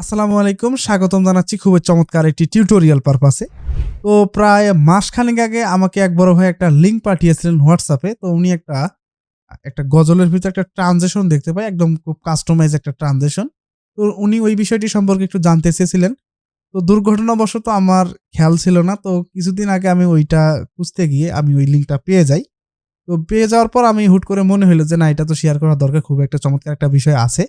আসসালামু আলাইকুম, স্বাগতম জানাচ্ছি খুবই চমৎকার একটি টিউটোরিয়াল পারপাসে তো প্রায় মাসখানেক আগে আমাকে এক বড় ভাই একটা লিঙ্ক পাঠিয়েছিলেন হোয়াটসঅ্যাপে তো উনি একটা একটা গজলের ভিতরে একটা ট্রানজেকশন দেখতে পাই, একদম খুব কাস্টমাইজ একটা ট্রানজেকশন তো উনি ওই বিষয়টি সম্পর্কে একটু জানতে চেয়েছিলেন। তো দুর্ঘটনাবশত আমার খেয়াল ছিল না। তো কিছুদিন আগে আমি ওইটা খুঁজতে গিয়ে আমি ওই লিঙ্কটা পেয়ে যাই। তো পেয়ে যাওয়ার পর আমি হুট করে মনে হলো যে না, এটা তো শেয়ার করা দরকার, খুব একটা চমৎকার একটা বিষয় আছে।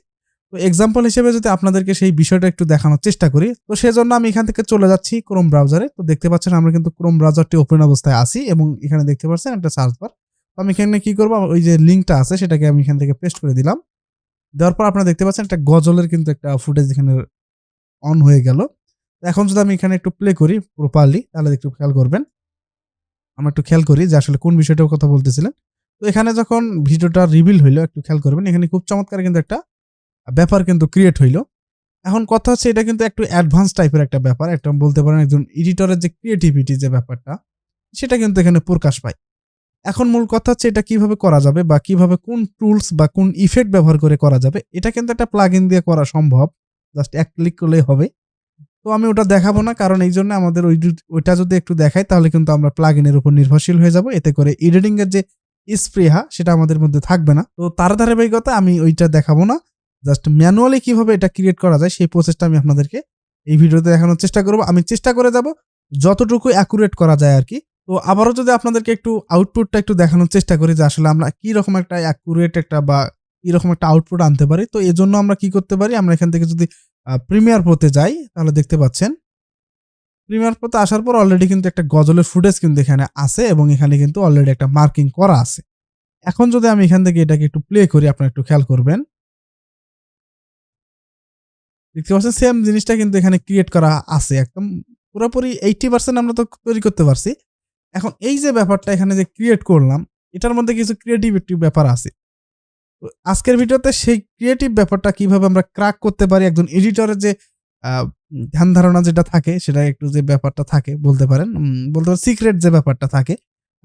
তো এক্সাম্পল হিসেবে যদি আপনাদেরকে সেই বিষয়টা একটু দেখানোর চেষ্টা করি, তো সেজন্য আমি এখান থেকে চলে যাচ্ছি ক্রোম ব্রাউজারে তো দেখতে পাচ্ছেন আমরা কিন্তু ক্রোম ব্রাউজারটি ওপেন অবস্থায় আছি এবং এখানে দেখতে পাচ্ছেন একটা সার্চ বার তো আমি এখানে কি করব? ওই যে লিঙ্কটা আছে সেটাকে আমি এখান থেকে পেস্ট করে দিলাম। দেওয়ার পর আপনারা দেখতে পাচ্ছেন একটা গজলের কিন্তু একটা ফুটেজ এখানে অন হয়ে গেল। এখন যদি আমি এখানে একটু প্লে করি প্রপারলি তাহলে একটু খেয়াল করবেন। আমরা একটু খেয়াল করি যে আসলে কোন বিষয়টার কথা বলতেছিলেন। তো এখানে যখন ভিডিওটা রিভিল হইল, একটু খেয়াল করবেন। এখানে খুব চমৎকার কিন্তু একটা ব্যাপার কিন্তু ক্রিয়েট হইল। এখন কথা হচ্ছে এটা কিন্তু একটু অ্যাডভান্স টাইপের একটা ব্যাপার। একটা বলতে পারেন একজন এডিটরের যে ক্রিয়েটিভিটি যে ব্যাপারটা, সেটা কিন্তু এখানে প্রকাশ পায়। এখন মূল কথা হচ্ছে এটা কীভাবে করা যাবে বা কীভাবে কোন টুলস বা কোন ইফেক্ট ব্যবহার করে করা যাবে, এটা কিন্তু একটা প্লাগ ইন দিয়ে করা সম্ভব। জাস্ট এক ক্লিক করলেই হবে। তো আমি ওটা দেখাবো না, কারণ এই জন্য আমাদের ওই ওইটা যদি একটু দেখাই, তাহলে কিন্তু আমরা প্লাগ ইনের উপর নির্ভরশীল হয়ে যাব। এতে করে এডিটিং এর যে স্প্রেহা সেটা আমাদের মধ্যে থাকবে না। তো তার ধারাবাহিকতা আমি ওইটা দেখাবো না। জাস্ট ম্যানুয়ালি কীভাবে এটা ক্রিয়েট করা যায় সেই প্রসেসটা আমি আপনাদেরকে এই ভিডিওতে দেখানোর চেষ্টা করব। আমি চেষ্টা করে যাব যতটুকু অ্যাকুরেট করা যায় আর কি। তো আবারও যদি আপনাদেরকে একটু আউটপুটটা একটু দেখানোর চেষ্টা করি যে আসলে আমরা কি রকম একটা অ্যাকুরেট একটা বা এরকম একটা আউটপুট আনতে পারি। তো এর জন্য আমরা কি করতে পারি? আমরা এখান থেকে যদি প্রিমিয়ার প্রোতে যাই, তাহলে দেখতে পাচ্ছেন। প্রিমিয়ার প্রোতে আসার পর অলরেডি কিন্তু একটা গজলের ফুটেজ কিন্তু এখানে আছে এবং এখানে কিন্তু অলরেডি একটা মার্কিং করা আছে। এখন যদি আমি এখান থেকে এটাকে একটু প্লে করি, আপনারা একটু খেয়াল করবেন। দেখতে পাচ্ছেন সেম জিনিসটা কিন্তু এখানে ক্রিয়েট করা আছে একদম। পুরোপুরি এইটি পার্সেন্ট আমরা তো তৈরি করতে পারছি। এখন এই যে ব্যাপারটা এখানে যে ক্রিয়েট করলাম, এটার মধ্যে কিছু ক্রিয়েটিভ একটি ব্যাপার আছে। আজকের ভিডিওতে সেই ক্রিয়েটিভ ব্যাপারটা কীভাবে আমরা ক্রাক করতে পারি, একজন এডিটরের যে ধ্যান ধারণা যেটা থাকে, সেটা একটু যে ব্যাপারটা থাকে, বলতে পারেন বলতে পারেন সিক্রেট যে ব্যাপারটা থাকে,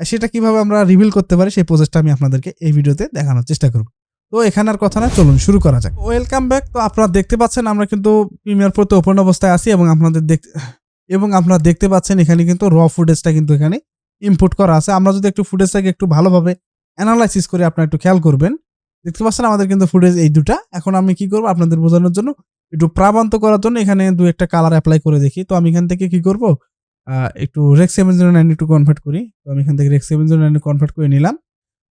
সেটা কীভাবে আমরা রিভিল করতে পারি, সেই প্রসেসটা আমি আপনাদেরকে এই ভিডিওতে দেখানোর চেষ্টা করব। তো এখানে আর কথা না চলুন শুরু করা যাক। ওয়েলকাম ব্যাক তো আপনারা দেখতে পাচ্ছেন, আমরা কিন্তু প্রিমিয়ার প্রোতে ওপেন অবস্থায় আছি এবং আপনাদের দেখতে এবং আপনারা দেখতে পাচ্ছেন এখানে কিন্তু র ফুটেজটা কিন্তু এখানে ইনপুট করা আছে। আমরা যদি একটু ফুটেজটাকে একটু ভালোভাবে অ্যানালাইসিস করে আপনারা একটু খেয়াল করবেন। দেখতে পাচ্ছেন আমাদের কিন্তু ফুটেজ এই দুটা। এখন আমি কি করব আপনাদের বোঝানোর জন্য, একটু প্রাবান্ত করার জন্য এখানে দু একটা কালার অ্যাপ্লাই করে দেখি। তো আমি এখান থেকে কি করব একটু রেক্স সেভেন জিরো নাইন একটু কনভার্ট করি। তো আমি এখান থেকে rex seven zero nine convert করে নিলাম।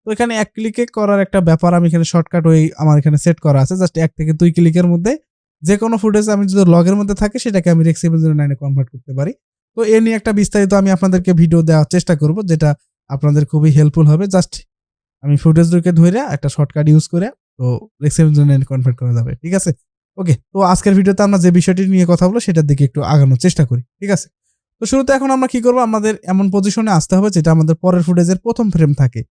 তো এখানে এক ক্লিকে করার একটা ব্যাপার আমি এখানে শর্টকাট ওই আমার এখানে সেট করা আছে। জাস্ট এক থেকে দুই ক্লিকের মধ্যে যে কোনো ফুটেজ আমি যদি লগের মধ্যে থাকে সেটাকে আমি রেক্স সেভেন জিরো নাইনে কনভার্ট করতে পারি। তো এ নিয়ে একটা বিস্তারিত আমি আপনাদেরকে ভিডিও দেওয়ার চেষ্টা করব, যেটা আপনাদের খুবই হেল্পফুল হবে। জাস্ট আমি ফুটেজ দুকে ধরে একটা শর্টকাট ইউজ করে তো রেক্স সেভেন জিরো নাইনে কনভার্ট করা যাবে, ঠিক আছে? ওকে তো আজকের ভিডিওতে আমরা যে বিষয়টি নিয়ে কথা বলব সেটার দিকে একটু আগানোর চেষ্টা করি, ঠিক আছে? তো শুরুতে এখন আমরা কি করব? আমাদের এমন পজিশনে আসতে হবে যেটা আমাদের পরের ফুটেজের প্রথম ফ্রেম থাকে।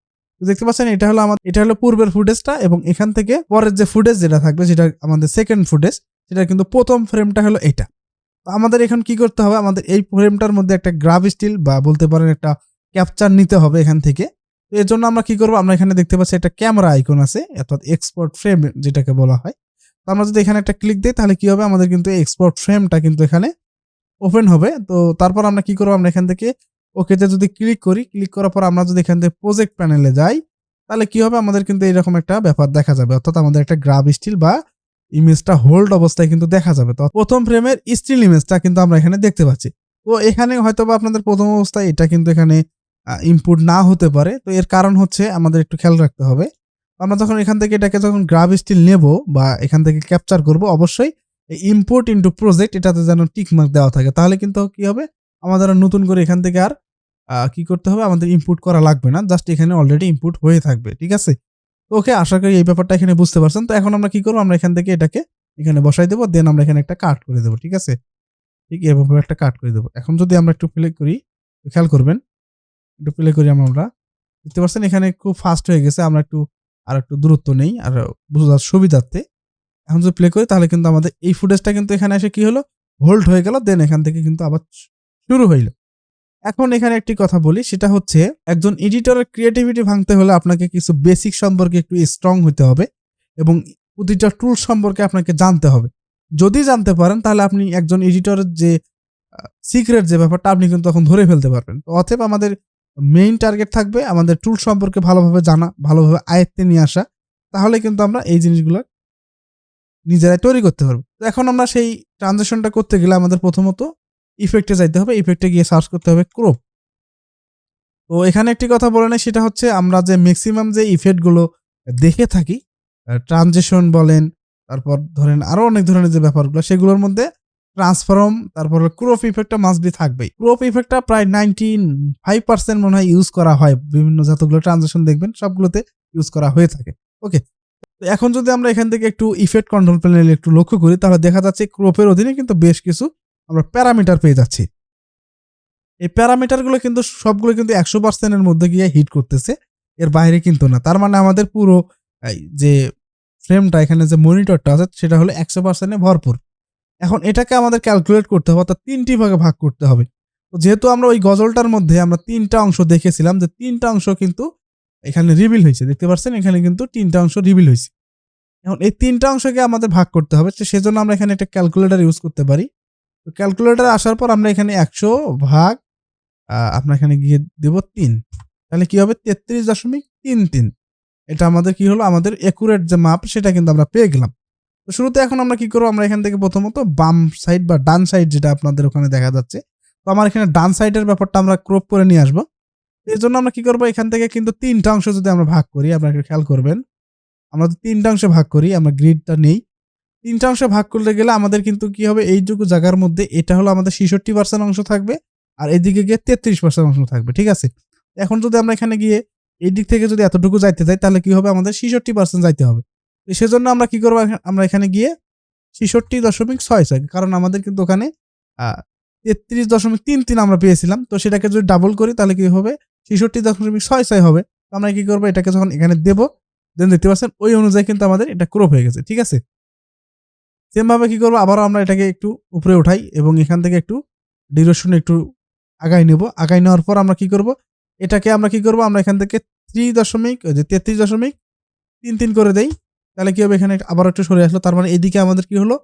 দেখতে পাচ্ছেন, এটা হলো আমাদের, এটা হলো পূর্বের ফুটেজটা এবং এখান থেকে পরের যে ফুটেজ যেটা থাকবে, সেটা আমাদের সেকেন্ড ফুটেজ, সেটা কিন্তু প্রথম ফ্রেমটা হলো এটা। আমাদের এখন কি করতে হবে, আমাদের এই ফ্রেমটার মধ্যে একটা গ্রাফ স্টিল বা বলতে পারেন একটা ক্যাপচার নিতে হবে এখান থেকে। তো এর জন্য আমরা কি করব, আমরা এখানে দেখতে পাচ্ছি একটা ক্যামেরা আইকন আছে, অর্থাৎ এক্সপোর্ট ফ্রেম যেটাকে বলা হয়। তো আমরা যদি এখানে একটা ক্লিক দিই, তাহলে কি হবে, আমাদের কিন্তু এক্সপোর্ট ফ্রেমটা কিন্তু এখানে ওপেন হবে। তো তারপর আমরা কি করব, আমরা এখান থেকে ওকেতে যদি ক্লিক করি ক্লিক করার পর আমরা যদি এখান থেকে প্রজেক্ট প্যানেলে যাই, তাহলে কি হবে? আমাদের কিন্তু এরকম একটা ব্যাপার দেখা যাবে। অর্থাৎ আমাদের একটা গ্রাভ স্টিল বা ইমেজটা হোল্ড অবস্থায় কিন্তু দেখা যাবে। তো প্রথম ফ্রেমের স্টিল ইমেজটা কিন্তু আমরা এখানে দেখতে পাচ্ছি। তো এখানে হয়তো বা আপনাদের প্রথম অবস্থায় এটা কিন্তু এখানে ইনপুট না হতে পারে। তো এর কারণ হচ্ছে আমাদের একটু খেয়াল রাখতে হবে। আমরা যখন এখান থেকে এটাকে যখন গ্রাভ স্টিল নেব বা এখান থেকে ক্যাপচার করব, অবশ্যই ইম্পোর্ট ইন্টু প্রজেক্ট এটাতে যেন টিক মার্ক দেওয়া থাকে। তাহলে কিন্তু কি হবে? আমাদের নতুন করে এখান থেকে আর কি করতে হবে? আমাদের ইনপুট করা লাগবে না। জাস্ট এখানে অলরেডি ইনপুট হয়ে থাকবে, ঠিক আছে? তো ওকে আশা করি এই ব্যাপারটা এখানে বুঝতে পারছেন। তো এখন আমরা কি করব? আমরা এখান থেকে এটাকে এখানে বসাই দেবো দেন আমরা এখানে একটা কাট করে দেবো, ঠিক আছে? ঠিক এভাবে একটা কাট করে দেবো। এখন যদি আমরা একটু প্লে করি খেয়াল করবেন, একটু প্লে করি আমরা দেখতে পাচ্ছেন এখানে খুব ফাস্ট হয়ে গেছে, আমরা একটু, আর একটু দূরত্ব নেই, আর বোঝার সুবিধার্থে। এখন যদি প্লে করি, তাহলে কিন্তু আমাদের এই ফুটেজটা কিন্তু এখানে এসে কি হলো? হোল্ড হয়ে গেল দেন এখান থেকে কিন্তু আবার শুরু হইল। এখন এখানে একটি কথা বলি, সেটা হচ্ছে একজন এডিটরের ক্রিয়েটিভিটি ভাঙতে হলে আপনাকে কিছু বেসিক সম্পর্কে একটু স্ট্রং হতে হবে এবং প্রতিটা টুল সম্পর্কে আপনাকে জানতে হবে। যদি জানতে পারেন, তাহলে আপনি একজন এডিটরের যে সিক্রেট যে ব্যাপারটা, আপনি কিন্তু তখন ধরে ফেলতে পারবেন। তো অতএব আমাদের মেইন টার্গেট থাকবে আমাদের টুল সম্পর্কে ভালোভাবে জানা, ভালোভাবে আয়ত্তে নিয়ে আসা, তাহলে কিন্তু আমরা এই জিনিসগুলো নিজেরাই তৈরি করতে পারব। তো এখন আমরা সেই ট্রানজেকশনটা করতে গেলে আমাদের প্রথমত ইফেক্টে যাইতে হবে ইফেক্টে গিয়ে সার্চ করতে হবে ক্রোপ তো এখানে একটি কথা বলে নেই, সেটা হচ্ছে আমরা যে ম্যাক্সিমাম যে ইফেক্টগুলো দেখে থাকি ট্রানজেকশন বলেন, তারপর ধরেন আরও অনেক ধরনের যে ব্যাপারগুলো, সেগুলোর মধ্যে ট্রান্সফর্ম তারপর ক্রোপ ইফেক্টটা মাস্ট বি থাকবেই। ক্রোপ ইফেক্টটা প্রায় নাইনটি ফাইভ পার্সেন্ট মনে হয় ইউজ করা হয়, বিভিন্ন যতগুলো ট্রানজেকশন দেখবেন, সবগুলোতে ইউজ করা হয়ে থাকে। ওকে এখন যদি আমরা এখান থেকে একটু ইফেক্ট কন্ট্রোল প্যানেল একটু লক্ষ্য করি, তাহলে দেখা যাচ্ছে ক্রোপের অধীনে কিন্তু বেশ কিছু আমরা প্যারামিটার পেয়ে যাচ্ছি। এই প্যারামিটারগুলো কিন্তু সবগুলো কিন্তু একশো পার্সেন্টের মধ্যে গিয়ে হিট করতেছে, এর বাইরে কিন্তু না। তার মানে আমাদের পুরো যে ফ্রেমটা এখানে যে মনিটরটা আছে, সেটা হলো একশো পার্সেন্টে ভরপুর। এখন এটাকে আমাদের ক্যালকুলেট করতে হবে, অর্থাৎ তিনটি ভাগে ভাগ করতে হবে। তো যেহেতু আমরা ওই গজলটার মধ্যে আমরা তিনটা অংশ দেখেছিলাম, যে তিনটা অংশ কিন্তু এখানে রিভিল হয়েছে। দেখতে পাচ্ছেন? এখানে কিন্তু তিনটা অংশ রিভিল হয়েছে। এখন এই তিনটা অংশকে আমাদের ভাগ করতে হবে সেজন্য আমরা এখানে একটা ক্যালকুলেটর ইউজ করতে পারি। তো ক্যালকুলেটর আসার পর আমরা এখানে একশো ভাগ আমরা এখানে গিয়ে দেব তিন। তাহলে কি হবে? তেত্রিশ দশমিক তিন তিন। এটা আমাদের কি হলো? আমাদের একুরেট যে মাপ, সেটা কিন্তু আমরা পেয়ে গেলাম। তো শুরুতে এখন আমরা কি করব? আমরা এখান থেকে প্রথমত বাম সাইড বা ডান সাইড যেটা আপনাদের ওখানে দেখা যাচ্ছে, তো আমার এখানে ডান সাইডের ব্যাপারটা আমরা ক্রপ করে নিয়ে আসব। এর জন্য আমরা কি করব? এখান থেকে কিন্তু তিনটা অংশ যদি আমরা ভাগ করি, আপনারা খেয়াল করবেন। আমরা তো তিনটা অংশে ভাগ করি, আমরা গ্রিডটা নেই। তিনটা অংশে ভাগ করতে গেলে আমাদের কিন্তু কি হবে? এইটুকু জায়গার মধ্যে এটা হলো আমাদের ছেষট্টি পার্সেন্ট অংশ থাকবে আর এদিকে গিয়ে তেত্রিশ পার্সেন্ট অংশ থাকবে, ঠিক আছে? এখন যদি আমরা এখানে গিয়ে এই দিক থেকে যদি এতটুকু যাইতে যাই, তাহলে কি হবে? আমাদের ছেষট্টি পার্সেন্ট যাইতে হবে। সেজন্য আমরা কি করব? আমরা এখানে গিয়ে ছেষট্টি দশমিক ছয় ছয় কারণ আমাদের কিন্তু ওখানে তেত্রিশ দশমিক তিন তিন আমরা পেয়েছিলাম। তো সেটাকে যদি ডাবল করি, তাহলে কি হবে? ছেষট্টি দশমিক ছয় ছয় হবে। তো আমরা কি করব? এটাকে যখন এখানে দেবো দেন দেখতে পাচ্ছেন ওই অনুযায়ী কিন্তু আমাদের এটা ক্রপ হয়ে গেছে, ঠিক আছে? সেম ভাবে কি করব? আবারও আমরা এটাকে একটু উপরে উঠাই এবং এখান থেকে একটু ডিউরেশন একটু আগাই নেব। আগাই নেওয়ার পর আমরা কি করব? এটাকে আমরা কি করব? আমরা এখান থেকে থ্রি দশমিক যে তেত্রিশ দশমিক তিন তিন করে দেই। তাহলে কি হবে? এখানে আবার একটু সরে আসলো। তার মানে এদিকে আমাদের কি হলো?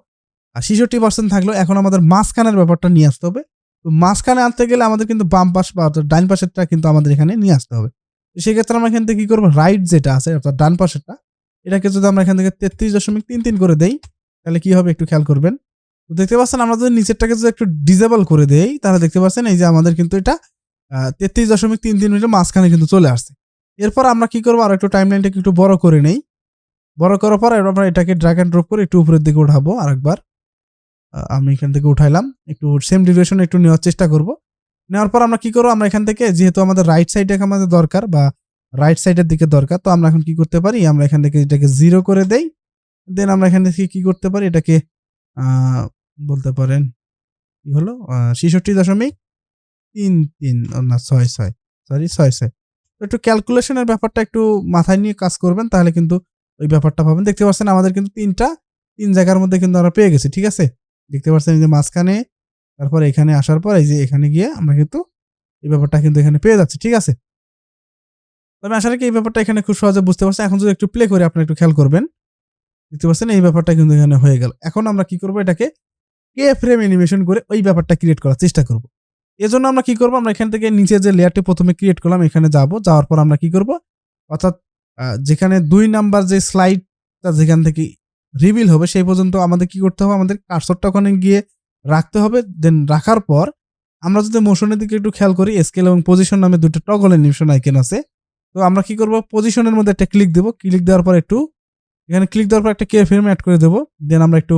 ছেষট্টি পার্সেন্ট থাকল। এখন আমাদের মাঝখানের ব্যাপারটা নিয়ে আসতে হবে। তো মাঝখানে আনতে গেলে আমাদের কিন্তু বাম পাশ বা ডান পাশেরটা কিন্তু আমাদের এখানে নিয়ে আসতে হবে। তো সেক্ষেত্রে আমরা এখান থেকে কি করব? রাইট যেটা আছে, অর্থাৎ ডান পাশেরটা, এটাকে যদি আমরা এখান থেকে তেত্রিশ দশমিক তিন তিন করে দেই তাহলে কি হবে একটু খেয়াল করবেন? তো দেখতে পাচ্ছেন আমরা যদি নিচেরটাকে যদি একটু ডিজেবল করে দেই, তাহলে দেখতে পাচ্ছেন এই যে আমাদের কিন্তু এটা তেত্রিশ দশমিক তিন তিন মিনিটের মাঝখানে কিন্তু চলে আসছে। এরপর আমরা কি করব? আর একটু টাইম লাইনটাকে একটু বড় করে নেই। বড় করার পর এবার আমরা এটাকে ড্রাগ অ্যান্ড ড্রপ করে একটু উপরের দিকে উঠাবো আরেকবার। আমি এখান থেকে উঠাইলাম। একটু সেম ডিউরেশন একটু নেওয়ার চেষ্টা করব। নেওয়ার পর আমরা কি করব? আমরা এখান থেকে যেহেতু আমাদের রাইট সাইডে আমাদের দরকার বা রাইট সাইডের দিকে দরকার, তো আমরা এখন কি করতে পারি? আমরা এখান থেকে এটাকে জিরো করে দেই। দেন আমরা এখান থেকে কি করতে পারি? এটাকে বলতে পারেন, কি হলো? ছেষট্টি দশমিক তিন তিন না, ছয় ছয় সরি ছয় ছয়। একটু ক্যালকুলেশনের ব্যাপারটা একটু মাথায় নিয়ে কাজ করবেন, তাহলে কিন্তু ওই ব্যাপারটা পাবেন। দেখতে পাচ্ছেন আমাদের কিন্তু তিনটা, তিন জায়গার মধ্যে কিন্তু আমরা পেয়ে গেছি, ঠিক আছে? দেখতে পাচ্ছেন এই যে মাঝখানে, তারপর এখানে আসার পর এই যে এখানে গিয়ে আমরা কিন্তু এই ব্যাপারটা কিন্তু এখানে পেয়ে যাচ্ছি, ঠিক আছে? তবে আসলে কি এই ব্যাপারটা এখানে খুব সহজে বুঝতে পারছেন। এখন যদি একটু প্লে করে আপনি একটু খেয়াল করবেন। দেখতে পাচ্ছেন? এই ব্যাপারটা কিন্তু এখানে হয়ে গেল। এখন আমরা কি করব? এটাকে কে ফ্রেম অ্যানিমেশন করে ওই ব্যাপারটা ক্রিয়েট করার চেষ্টা করব। এজন্য আমরা কি করব? আমরা এখান থেকে নিচে যে লেয়ারটি প্রথমে ক্রিয়েট করলাম, এখানে যাব। যাওয়ার পর আমরা কি করব? অর্থাৎ যেখানে দুই নাম্বার যে স্লাইডটা যেখান থেকে রিভিল হবে, সেই পর্যন্ত আমাদের কি করতে হবে? আমাদের কার্সরটা ওখানে গিয়ে রাখতে হবে। দেন রাখার পর আমরা যদি মোশনের দিকে একটু খেয়াল করি স্কেল এবং পজিশন নামে দুটো টগল অ্যানিমেশন আইকন আছে। তো আমরা কি করব? পজিশনের মধ্যে একটা ক্লিক দেবো। ক্লিক দেওয়ার পর একটু এখানে ক্লিক দেওয়ার পর একটা কে ফ্রেম অ্যাড করে দেবো। দেন আমরা একটু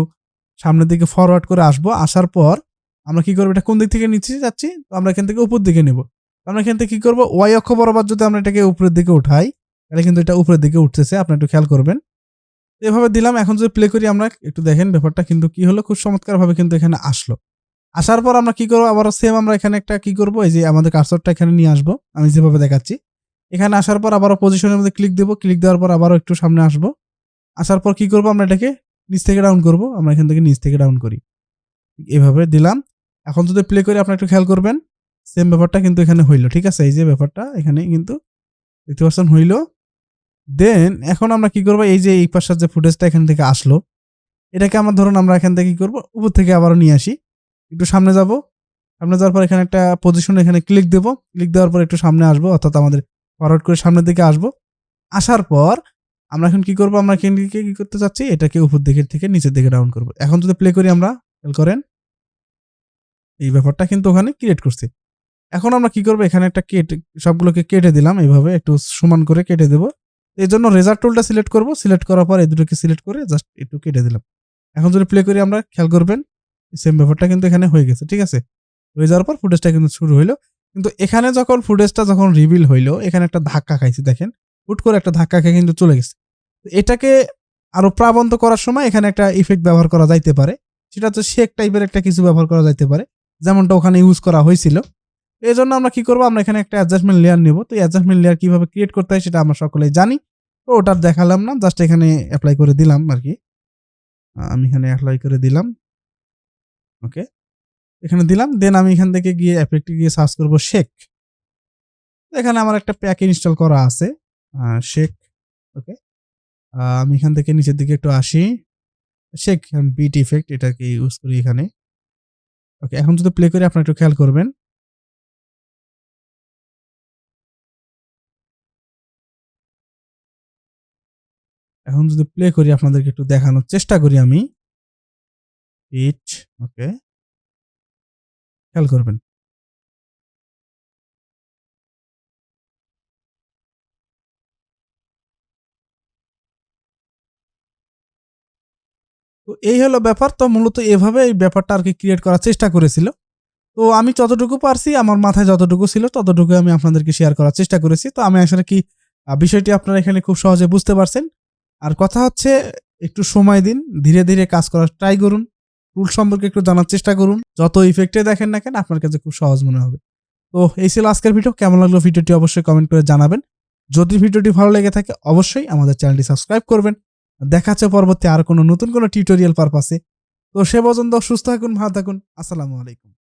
সামনের দিকে ফরওয়ার্ড করে আসব। আসার পর আমরা কি করব? এটা কোন দিক থেকে নিচে যাচ্ছি? তো আমরা এখান থেকে উপর দিকে নেব। আমরা এখান থেকে কী করব? ওয়াই অক্ষ বরাবর যদি আমরা এটাকে উপরের দিকে উঠাই, তাহলে কিন্তু এটা উপরের দিকে উঠতেছে। আপনি একটু খেয়াল করবেন। এভাবে দিলাম। এখন যদি প্লে করি আমরা, একটু দেখেন ব্যাপারটা কিন্তু কি হলো? খুব চমৎকার ভাবে কিন্তু এখানে আসলো। আসার পর আমরা কি করব? আবার সেম আমরা এখানে একটা কি করব? এই যে আমাদের কার্সরটা এখানে নিয়ে আসব। আমি যেভাবে দেখাচ্ছি। এখানে আসার পর আবারও পজিশনের মধ্যে ক্লিক দেবো। ক্লিক দেওয়ার পর আবারও একটু সামনে আসব। আসার পর কি করব আমরা এটাকে নিচ থেকে ডাউন করব, আমরা এখান থেকে নিচ থেকে ডাউন করি। এভাবে দিলাম। এখন যদি প্লে করি আপনি একটু খেয়াল করবেন সেম ব্যাপারটা কিন্তু এখানে হইল, ঠিক আছে? এই যে ব্যাপারটা, এখানে কিন্তু দেখতে পাচ্ছেন হইল। দেন এখন আমরা কি করব? এই যে এই পাশের যে ফুটেজটা এখান থেকে আসলো, এটাকে আমার ধরুন আমরা এখান থেকে কি করব? উপর থেকে আবারও নিয়ে আসি। একটু সামনে যাব। সামনে যাওয়ার পর এখানে একটা পজিশন এখানে ক্লিক দেবো। ক্লিক দেওয়ার পর একটু সামনে আসব, অর্থাৎ আমাদের ফরওয়ার্ড করে সামনের দিকে আসব। আসার পর আমরা এখন কি করব? আমরা থেকে কি করতে চাচ্ছি? এটাকে উপর দিকে থেকে নিচের দিকে ডাউন করব। এখন যদি প্লে করি আমরা খেয়াল করেন। এই ব্যাপারটা কিন্তু ওখানে ক্রিয়েট করছি। এখন আমরা কি করব? এখানে একটা কেটে, সবগুলোকে কেটে দিলাম এইভাবে, একটু সমান করে কেটে দেবো। এই জন্য রেজাল্ট টুলটা সিলেক্ট করব। সিলেক্ট করার পর এই দুটোকে সিলেক্ট করে জাস্ট একটু কেটে দিলাম। এখন যদি প্লে করি আমরা, খেয়াল করবেন সেম ব্যাপারটা কিন্তু এখানে হয়ে গেছে, ঠিক আছে? হয়ে যাওয়ার পর ফুটেজটা কিন্তু শুরু হইল। কিন্তু এখানে যখন ফুটেজটা যখন রিভিল হইল, এখানে একটা ধাক্কা খাইছি, দেখেন। হুট করে একটা ধাক্কা খেয়ে কিন্তু চলে গেছে। এটাকে আরও প্রাবন্ত করার সময় এখানে একটা ইফেক্ট ব্যবহার করা যাইতে পারে। সেটা হচ্ছে শেক টাইপের একটা কিছু ব্যবহার করা যাইতে পারে। যেমনটা ওখানে ইউজ করা হয়েছিল। এই জন্য আমরা কি করব? আমরা এখানে একটা অ্যাডজাস্টমেন্ট লেয়ার নেব। তো অ্যাডজাস্টমেন্ট লেয়ার কীভাবে ক্রিয়েট করতে হয় সেটা আমরা সকলেই জানি। তো ওটা আর দেখালাম না জাস্ট এখানে অ্যাপ্লাই করে দিলাম আর কি আমি এখানে অ্যাপ্লাই করে দিলাম। ওকে এখানে দিলাম দেন আমি এখান থেকে গিয়ে অ্যাপেক্টে গিয়ে সার্চ করব শেক এখানে আমার একটা প্যাক ইনস্টল করা আছে। শেক ওকে আমি এখান থেকে নিচের দিকে একটু আসি। শেখ বিট ইফেক্ট এটাকে ইউজ করি এখানে। ওকে এখন যদি প্লে করি, আপনারা একটু খেয়াল করবেন। এখন যদি প্লে করি, আপনাদেরকে একটু দেখানোর চেষ্টা করি আমি। বিট ওকে খেয়াল করবেন। তো এই হলো ব্যাপার। তো মূলত এভাবে এই ব্যাপারটা আর কি ক্রিয়েট করার চেষ্টা করেছিল। তো আমি যতটুকু পারছি, আমার মাথায় যতটুকু ছিল, ততটুকু আমি আপনাদেরকে শেয়ার করার চেষ্টা করেছি। তো আমি আসলে কি বিষয়টি আপনারা এখানে খুব সহজে বুঝতে পারছেন। আর কথা হচ্ছে, একটু সময় দিন, ধীরে ধীরে কাজ করার ট্রাই করুন। রুল সম্পর্কে একটু জানার চেষ্টা করুন। যত ইফেক্টে দেখেন না কেন, আপনার কাছে খুব সহজ মনে হবে। তো এই ছিল আজকের ভিডিও কেমন লাগল ভিডিওটি অবশ্যই কমেন্ট করে জানাবেন। যদি ভিডিওটি ভালো লেগে থাকে, অবশ্যই আমাদের চ্যানেলটি সাবস্ক্রাইব করবেন। দেখা হচ্ছে পরবর্তী আর কোনো নতুন কোনো টিউটোরিয়াল পারপাসে তো সে পর্যন্ত সুস্থ থাকুন, ভালো থাকুন। আসসালামু আলাইকুম।